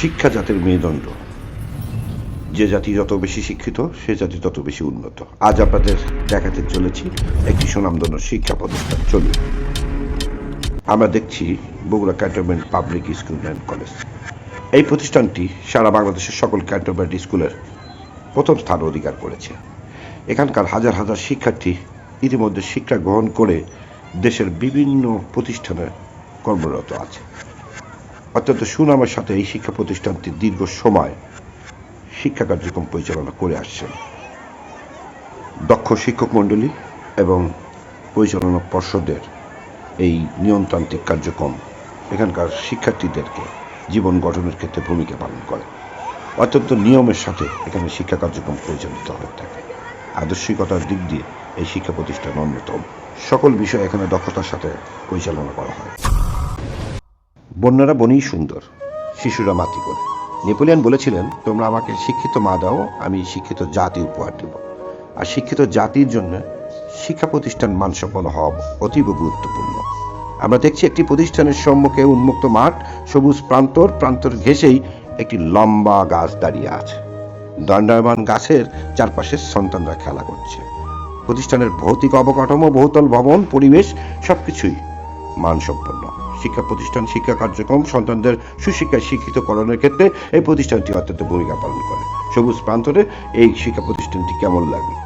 শিক্ষা জাতির মেরুদণ্ড। যে জাতি যত বেশি শিক্ষিত, সে জাতি তত বেশি উন্নত। আজ আপনাদের দেখাতে চলেছি একটি সুনামধন্য শিক্ষা প্রতিষ্ঠান। চলুন। আমরা দেখছি Bogura cantonment public school and college. এই প্রতিষ্ঠানটি সারা বাংলাদেশের সকল ক্যান্টনমেন্ট স্কুলের প্রথম স্থান অধিকার করেছে। এখানকার হাজার হাজার শিক্ষার্থী ইতিমধ্যে শিক্ষা গ্রহণ করে দেশের বিভিন্ন প্রতিষ্ঠানে কর্মরত আছে। অত্যন্ত সুনামের সাথে এই শিক্ষা প্রতিষ্ঠানটি দীর্ঘ সময় শিক্ষা কার্যক্রম পরিচালনা করে আসছেন। দক্ষ শিক্ষক মণ্ডলী এবং পরিচালনা পর্ষদের এই নিয়মতান্ত্রিক কার্যক্রম এখানকার শিক্ষার্থীদেরকে জীবন গঠনের ক্ষেত্রে ভূমিকা পালন করে। অত্যন্ত নিয়মের সাথে এখানে শিক্ষা কার্যক্রম পরিচালিত হয়ে থাকে। আদর্শিকতার দিক দিয়ে এই শিক্ষা প্রতিষ্ঠান অন্যতম। সকল বিষয় এখানে দক্ষতার সাথে পরিচালনা করা হয়। বন্যারা বনেই সুন্দর। শিশুরা মাতি করে। নেপোলিয়ন বলেছিলেন, তোমরা আমাকে শিক্ষিত মা দাও, আমি শিক্ষিত জাতি উপহার দেব। আর শিক্ষিত জাতির জন্য শিক্ষা প্রতিষ্ঠান মানসম্পন্ন হওয়া অতীব গুরুত্বপূর্ণ। আমরা দেখছি একটি প্রতিষ্ঠানের সম্মুখে উন্মুক্ত মাঠ, সবুজ প্রান্তর প্রান্তর ঘেঁষেই একটি লম্বা গাছ দাঁড়িয়ে আছে। দণ্ডায়মান গাছের চারপাশে সন্তানরা খেলা করছে। প্রতিষ্ঠানের ভৌতিক অবকাঠামো, বহুতল ভবন, পরিবেশ, সবকিছুই মানসম্পন্ন। শিক্ষা প্রতিষ্ঠান, শিক্ষা কার্যক্রম সন্তানদের সুশিক্ষায় শিক্ষিত করানোর ক্ষেত্রে এই প্রতিষ্ঠানটি অত্যন্ত ভূমিকা পালন করে। সবুজ প্রান্তরে এই শিক্ষা প্রতিষ্ঠানটি কেমন লাগে